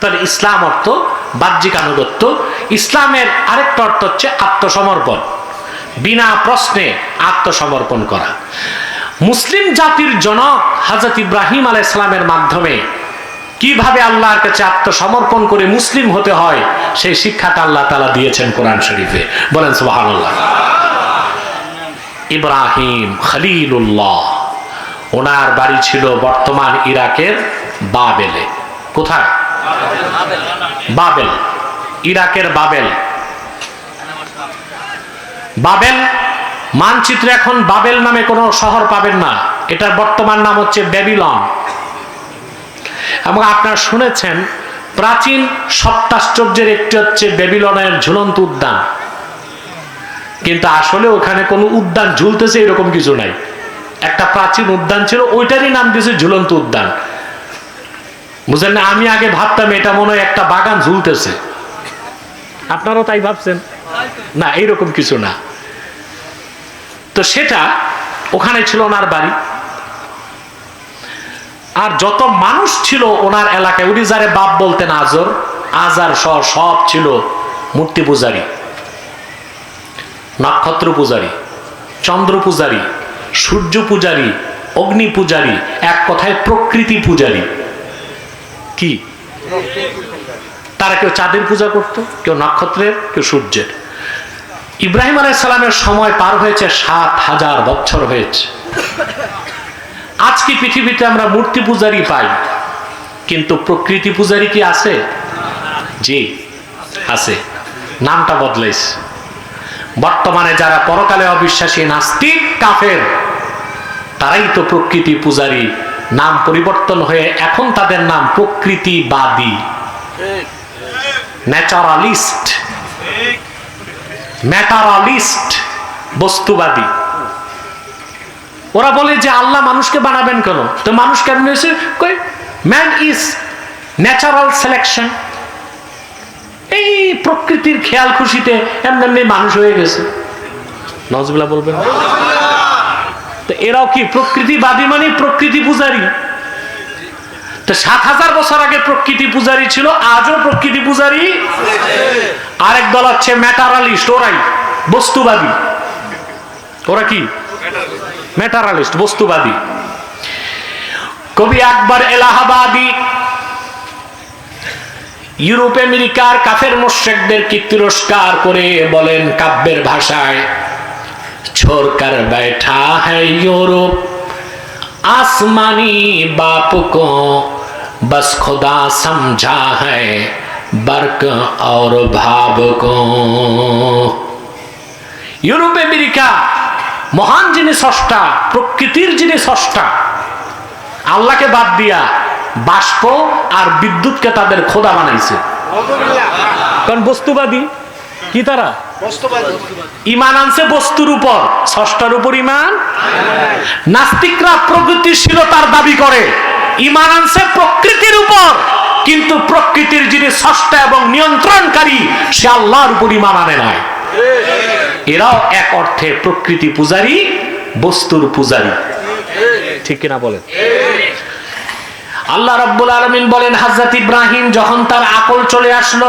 তাহলে ইসলাম অর্থ বাহ্যিক আনুগত্য। ইসলামের আরেকটা অর্থ হচ্ছে আত্মসমর্পণ। বিনা প্রশ্নে আত্মসমর্পণ করা। মুসলিম জাতির জনক হাজরত ইব্রাহিম আলাহ ইসলামের মাধ্যমে কীভাবে আল্লাহর কাছে আত্মসমর্পণ করে মুসলিম হতে হয়, সেই শিক্ষাটা আল্লাহ তালা দিয়েছেন কোরআন শরীফে। বলেন সুবাহ ইব্রাহিম খলিলুল্লাহ, ওনার বাড়ি ছিল বর্তমান ইরাকের বাবেলে। কোথায়? বাবেল। ইরাকের বাবেল। বাবেল মানচিত্রে এখন বাবেল নামে কোনো শহর পাবেন না। এটার বর্তমান নাম হচ্ছে ব্যাবিলন। এবং আপনারা শুনেছেন, প্রাচীন সপ্তাশ্চর্যের একটি হচ্ছে বেবিলনের ঝুলন্ত উদ্যান। কিন্তু আসলে ওখানে কোনো উদ্যান ঝুলতেছে এরকম কিছু নাই। একটা প্রাচীন উদ্যান ছিল, ওইটারই নাম দিয়েছে ঝুলন্ত উদ্যান। বুঝলেন না, আমি আগে ভাবতাম এটা মনে হয় একটা বাগান ঝুলতেছে। আপনারাও তাই ভাবছেন? না, এইরকম কিছু না। তো সেটা ওখানে ছিল ওনার বাড়ি। আর যত মানুষ ছিল ওনার এলাকায়, উনি যারে বাপ বলতেন আজর, আজার সহ সব ছিল মূর্তি পূজারী, নক্ষত্র পূজারী, চন্দ্র পূজারী, সূর্য পূজারী, অগ্নি পূজারী, এক কথায় প্রকৃতি পূজারী। কি? তারা কেউ চাঁদের পূজা করত, কেউ নক্ষত্রের, কেউ সূর্যের। ইব্রাহিম আলাইসালামের সময় পার হয়েছে সাত হাজার বছর হয়েছে। আজকে পৃথিবীতে আমরা মূর্তি পূজারি পাই, কিন্তু প্রকৃতি পূজারি কি আছে? জি, আছে। নামটা বদলাইছে। বর্তমানে যারা পরকালে অবিশ্বাসী নাস্তিক, কাফের, তারাই তো প্রকৃতি পূজারি নাম পরিবর্তন হয়ে এখন তাদের নাম প্রকৃতিবাদী। ন্যাচারালিস্ট। ম্যাটারালিস্ট বস্তুবাদী। ওরা বলে যে আল্লাহ মানুষকে বানাবেন কেন? তো মানুষ কেমন হয়েছে? ম্যান ইজ ন্যাচারাল সিলেকশন এই প্রকৃতির খেয়াল খুশিতে এমনি এমনি মানুষ হয়ে গেছে। নজবিলা বলবেন। তো এরাও কি প্রকৃতিবাদী মানে প্রকৃতি পূজারী? তো সাত হাজার বছর আগে প্রকৃতি পূজারী ছিল, আজও প্রকৃতি পূজারী? আরেক দল হচ্ছে ম্যাটারালিস্ট ওরাই বস্তুবাদী। ওরা কি? ম্যাটারালিস্ট, বস্তুবাদী। কবি আকবর এলাহাবাদী, ইউরোপ আমেরিকার কাফের মোশেকদেরকে তিরস্কার করে বলেন কাব্যের ভাষায় छोड़कर बैठा है यूरोप आसमानी बाप को बस खुदा समझा है बर्क और भाव को ইউরোপ আমেরিকা মহান যিনি স্রষ্টা প্রকৃতির যিনি স্রষ্টা আল্লাহকে বাদ দিয়া বাষ্প আর বিদ্যুৎকে তাদের খোদা বানাইছে কারণ বস্তুবাদী কি তারা ইমান আনছে বস্তুর উপর। ষষ্ঠার উপর ইমান? নাস্তিকরা প্রগতিশীলতার দাবি করে। ইমান আনছে প্রকৃতির উপর। কিন্তু প্রকৃতির যিনি এবং নিয়ন্ত্রণকারী, সে আল্লাহর উপর ইমান আনে নাই। এরাও এক অর্থে প্রকৃতি পূজারী, বস্তুর পূজারী। ঠিক কিনা বলেন? আল্লাহ রব্বুল আলমিন বলেন, হাজরত ইব্রাহিম যখন তার আকল চলে আসলো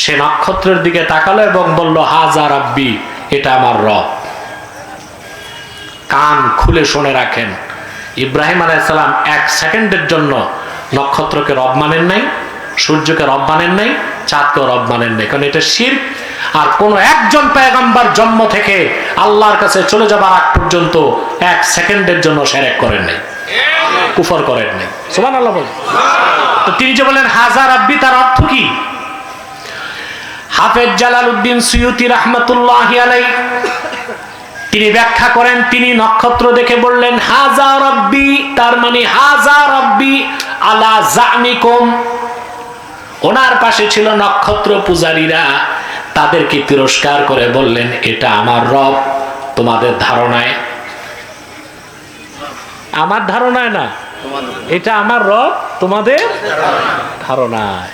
সে নক্ষত্রের দিকে তাকালো এবং বলল হাজার আব্বি এটা আমার রব। কান খুলে শুনে রাখেন, ইব্রাহিম আলাইসালাম এক সেকেন্ডের জন্য নক্ষত্রকে রব মানেন নাই, সূর্যকে রব মানেন নাই চাঁদকে রব মানেন নাই। কারণ এটা শির আর কোন একজন পেগাম্বার জন্ম থেকে আল্লাহর কাছে চলে যাবার আগ পর্যন্ত এক সেকেন্ডের জন্য সেরেক করেন নাই, কুফর করেন নাই। সোমান আল্লাহ বলেন তিনি যে বলেন হাজার আব্বি তার অর্থ কি? হাফেজ জালাল উদ্দিন সুয়ুতি রহমতুল্লাহ আলাই তিনি ব্যাখ্যা করেন, তিনি নক্ষত্র দেখে বললেন, হাজা রব্বি তার মানে হাজা রব্বি আলা জামিকুম ওনার পাশে ছিল নক্ষত্র পূজারীরা, তাদেরকে তিরস্কার করে বললেন, এটা আমার রব, তোমাদের ধারণায়। আমার ধারণায় না, এটা আমার রব, তোমাদের ধারণায়।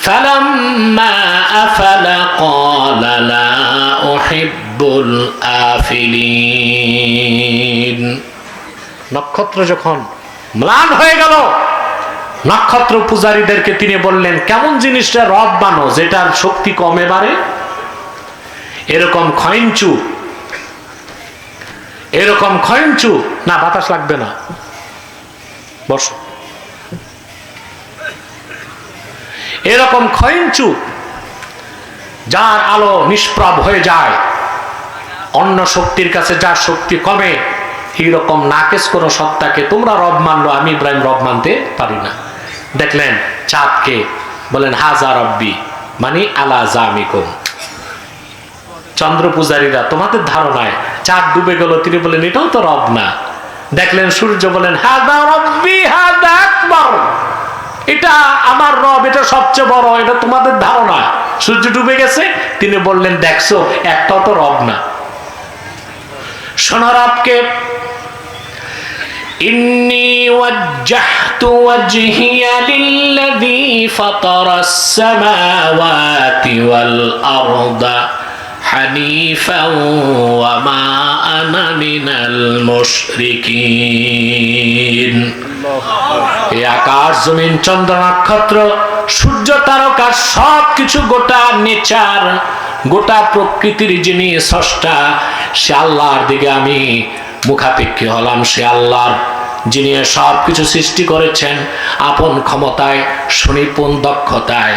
فلما أفل قال لا أحب الآفلين নক্ষত্র যখন ম্লান হয়ে গেল নক্ষত্র পূজারীদেরকে তিনি বললেন কেমন জিনিসটা রব বানো যেটার শক্তি কমে বাড়ে এরকম খয়ঞ্চু এরকম খয়ঞ্চু না বাতাস লাগবে না বসো এরকম খয়ঞ্চু যার আলো নিষ্প্রভ হয়ে যায়। অন্য শক্তির কাছে যার শক্তি কমে, এইরকম নাকেশ কোন সত্তাকে তোমরা রব মানলো, আমি ইব্রাহিম রব মানতে পারি না। দেখলেন চাঁদকে বলেন, হাজা রব্বি মানে আলা জামিকুম। চন্দ্র পূজারীরা তোমাদের ধারণায় চাঁদ ডুবে গেল, তিনি বলেন, এটাও তো রব না। দেখলেন সূর্য বলেন হাদা রব্বি হাদা আকবর। এটা আমার রব এটা সবচেয়ে বড় এটা তোমাদের ধারণা সূর্য ডুবে গেছে তিনি বললেন দেখছো একটাও তো রব না শোনো রবকে إني وجهت وجهي للذي فطر السماوات والأرض حنيفا وما أنا من المشركين এই আকাশ, জমিন, চন্দ্র, নক্ষত্র, সূর্য, তারকা সব কিছু গোটা নেচার, গোটা প্রকৃতির যিনি স্রষ্টা, সে আল্লাহর দিকে আমি মুখাপেক্ষী হলাম। সে আল্লাহর যিনি সব কিছু সৃষ্টি করেছেন, আপন ক্ষমতায়, সুনিপুণ দক্ষতায়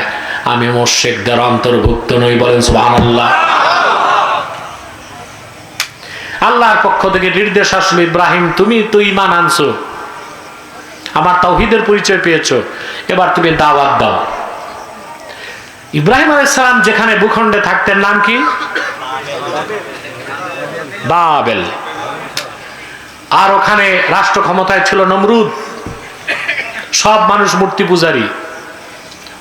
আমি মোর্শেকদের অন্তর্ভুক্ত নই বলেন সুবহানাল্লাহ। আল্লাহর পক্ষ থেকে নির্দেশ আসলো, ইব্রাহিম, তুমি তো ইমান আনছো। আমার তাওহিদের পরিচয় পেয়েছ। এবার তুমি দাওয়াত দাও। ইব্রাহিম আলাইসালাম যেখানে ভূখণ্ডে থাকতেন, নাম কি? বাবেল। আর ওখানে রাষ্ট্র ক্ষমতায় ছিল নমরুদ। সব মানুষ মূর্তি পূজারী,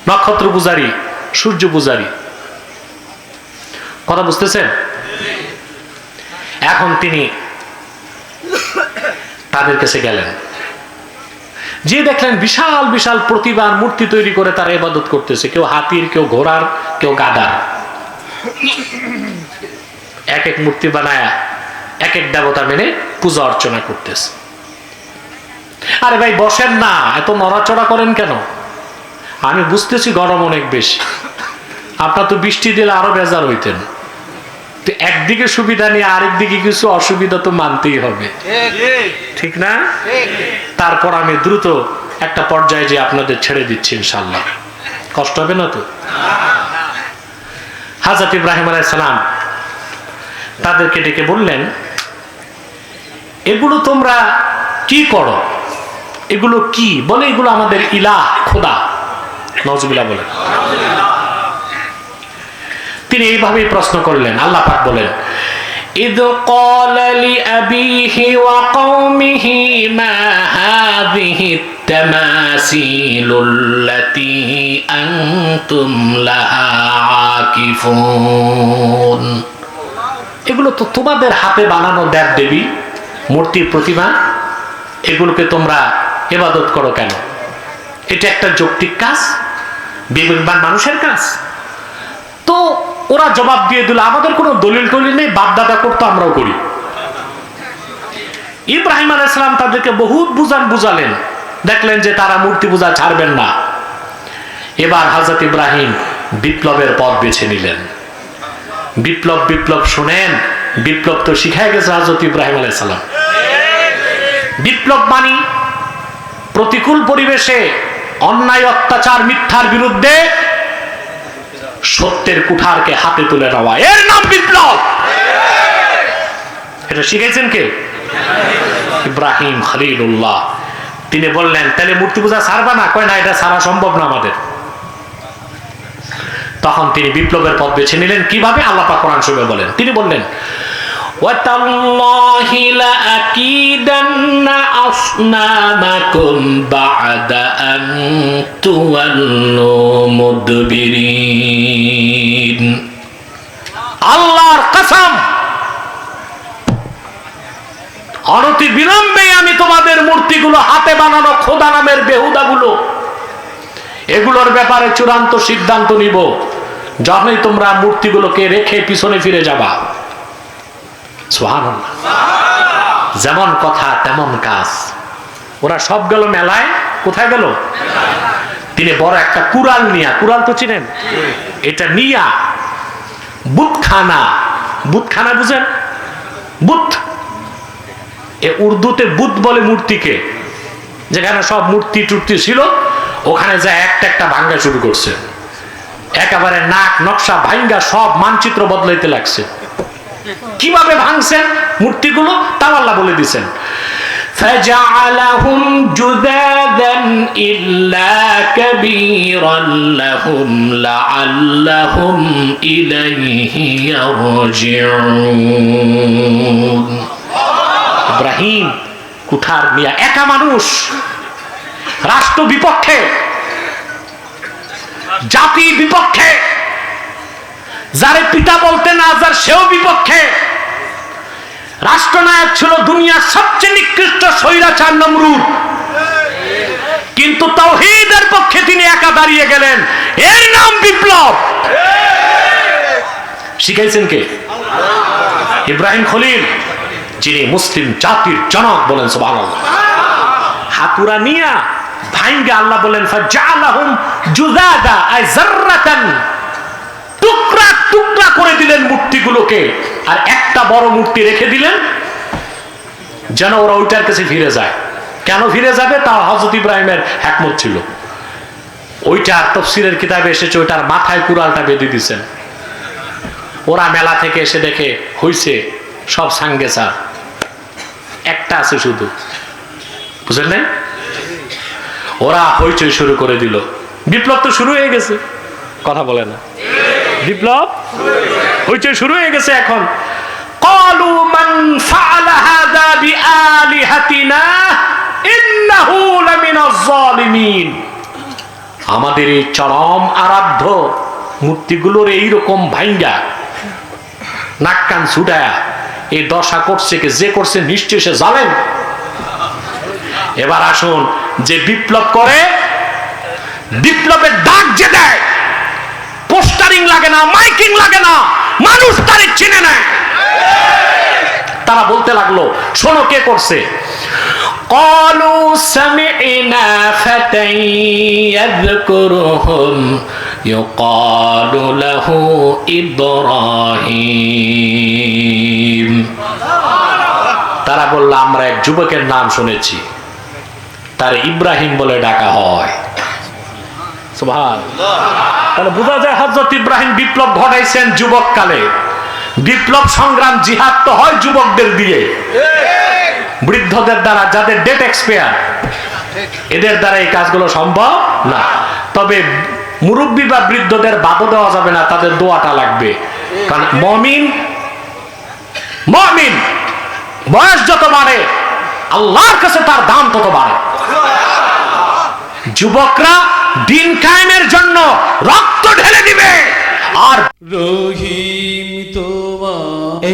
নক্ষত্র পূজারী, সূর্য পূজারী। কথা বুঝতেছেন? এখন তিনি তাদের কাছে গেলেন। যে দেখলেন বিশাল বিশাল প্রতিভার মূর্তি তৈরি করে তারা ইবাদত করতেছে। কেউ হাতির, কেউ ঘোড়ার, কেউ গাদার। এক এক মূর্তি বানায়া এক এক দেবতা মেনে পূজা অর্চনা করতেছে। আরে ভাই, বসেন না, এত নড়াচড়া করেন কেন? আমি বুঝতেছি গরম অনেক বেশি। আপনার তো বৃষ্টি দিলে আরও বেজার হইতেন। তো একদিকে সুবিধা নিয়ে আরেক দিকে কিছু অসুবিধা তো মানতেই হবে। ঠিক না? তারপর আমি দ্রুত একটা পর্যায়ে যে আপনাদের ছেড়ে দিচ্ছি ইনশাল্লাহ কষ্ট হবে না তো? হাজরত ইব্রাহিম আলাইসালাম তাদেরকে ডেকে বললেন, এগুলো তোমরা কি করো? এগুলো কি? বলে এগুলো আমাদের ইলাহ, খোদা। নজবিলা বলে তিনি এইভাবেই প্রশ্ন করলেন আল্লাহ পাক বলেন إذ قال لأبيه وقومه ما هذه التماثيل التي أنتم لها عاكفون এগুলো তো তোমাদের হাতে বানানো দেব দেবী মূর্তির প্রতিমা এগুলোকে তোমরা এবাদত করো কেন এটা একটা যৌক্তিক কাজ বিবেকবান মানুষের কাজ তো ওরা জবাব দিয়ে দিল, আমাদের কোনো দলিল টলিল নেই, বাপদাদা করতো, আমরাও করি। ইব্রাহিম আলাইসালাম তাদেরকে বহুত বুঝান বুঝালেন। দেখলেন যে তারা মূর্তি পূজা ছাড়বেন না। এবার হাজরত ইব্রাহিম বিপ্লবের পথ বেছে নিলেন। বিপ্লব বিপ্লব শুনেন, বিপ্লব তো শিখায় গেছে হাজরত ইব্রাহিম আলাইসালাম বিপ্লব মানি প্রতিকূল পরিবেশে অন্যায়, অত্যাচার, মিথ্যার বিরুদ্ধে সত্যের কুঠারকে হাতে তুলে নেওয়া এর নাম বিপ্লব এটা শিখেছেন কে ইব্রাহিম খলিলুল্লাহ তিনি বললেন তাহলে মূর্তি পূজা ছাড়বা না কয় না এটা ছাড়া সম্ভব না আমাদের তখন তিনি বিপ্লবের পথ বেছে নিলেন কিভাবে আল্লাহ পাক কোরআন শরীফে বলেন তিনি বললেন وتالله لأكيدن أصنامكم بعد أن تولوا مدبرين আল্লাহর অনতি বিলম্বে আমি তোমাদের মূর্তিগুলো হাতে বানানো খোদা নামের বেহুদাগুলো। এগুলোর ব্যাপারে চূড়ান্ত সিদ্ধান্ত নিব। যখনই তোমরা মূর্তিগুলোকে রেখে পিছনে ফিরে যাবা। যেমন কথা, তেমন কাজ। ওরা সব গেল মেলায়। কোথায় গেল? তিনি বড় একটা কুরাল নিয়া। কুরাল তো চিনেন? এটা নিয়া। বুতখানা বুতখানা বুঝেন? বুথ এ উর্দুতে বুধ বলে মূর্তিকে। যেখানে সব মূর্তি টুর্তি ছিল, ওখানে যা একটা একটা ভাঙ্গা শুরু করছে। একেবারে নাক, নকশা, ভাঙ্গা, সব মানচিত্র বদলাইতে লাগছে। কীভাবে ভাঙছেন মূর্তিগুলো? তাও আল্লাহ বলে দিছেন। فجعلهم جذاذا إلا كبيرا لهم لعلهم إليه يرجعون ইব্রাহিম কুঠার মিয়া একা মানুষ রাষ্ট্র বিপক্ষে জাতি বিপক্ষে যারে পিতা বলতে না যার সেও বিপক্ষে রাষ্ট্রনায়ক ছিল দুনিয়ার সবচেয়ে নিকৃষ্ট স্বৈরাচার নমরুদ। কিন্তু তৌহিদের পক্ষে তিনি একা দাঁড়িয়ে গেলেন। এর নাম বিপ্লব। শিখাইছেন কে? ইব্রাহিম খলিল, যিনি মুসলিম জাতির জনক বলেন, সুবহানাল্লাহ। হাতুরা নিয়া ভাইঙ্গা আল্লাহ বলেন টুকরা টুকরা করে দিলেন মূর্তিগুলোকে, আর একটা বড় মূর্তি রেখে দিলেন, যেন ওরা ওইটার কাছে ফিরে যায়। কেন ফিরে যাবে? তা হজরত ইব্রাহিমের একমত ছিল। ওইটার তফসিরের কিতাবে এসেছে ওইটার মাথায় কুড়ালটা বেঁধে দিছেন ওরা মেলা থেকে এসে দেখে, হইছে সব সাঙ্গে স্যার একটা আছে শুধু। বুঝলেন নাই? ওরা হইচই শুরু করে দিল। বিপ্লব তো শুরু হয়ে গেছে। কথা বলে না। বিপ্লব হইচই শুরু হয়ে গেছে এখন قالوا من فعل هذا بآلهتنا إنه لمن الظالمين আমাদের এই চরম আরাধ্য মূর্তিগুলোর এইরকম ভাইঙ্গা নাক কান ছুটায়া এই দশা করছে কে যে করছে নিশ্চয় সে জানেন এবার আসুন যে বিপ্লব করে বিপ্লবের ডাক যে দেয় পোস্টারিং লাগে না মাইকিং লাগে না মানুষ তারে চিনে নেয় তারা বলতে লাগলো শোনো কে করছে قالوا سمعنا فتى يذكرهم يقال له إبراهيم তারা বলল আমরা এক যুবকের নাম শুনেছি তার ইব্রাহিম বলে ডাকা হয় সুবহান বোঝা যায় হজরত ইব্রাহিম বিপ্লব ঘটাইছেন যুবক কালে বিপ্লব সংগ্রাম জিহাদ তো হয় যুবকদের দিয়ে। বৃদ্ধদের দ্বারা যাদের ডেট এক্সপায়ার এদের দ্বারা এই কাজগুলো সম্ভব না। তবে মুরব্বী বা বৃদ্ধদের বাধা দেওয়া যাবে না, তাদের দোয়াটা লাগবে। কারণ মমিন মমিন, বয়স যত বাড়ে, আল্লাহর কাছে তার দাম তত বাড়ে। যুবকরা দিন কায়েমের জন্য রক্ত ঢেলে দিবে। আর রহিম তোমা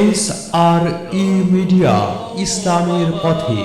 এস আর ই মিডিয়া ইসলামের পথে।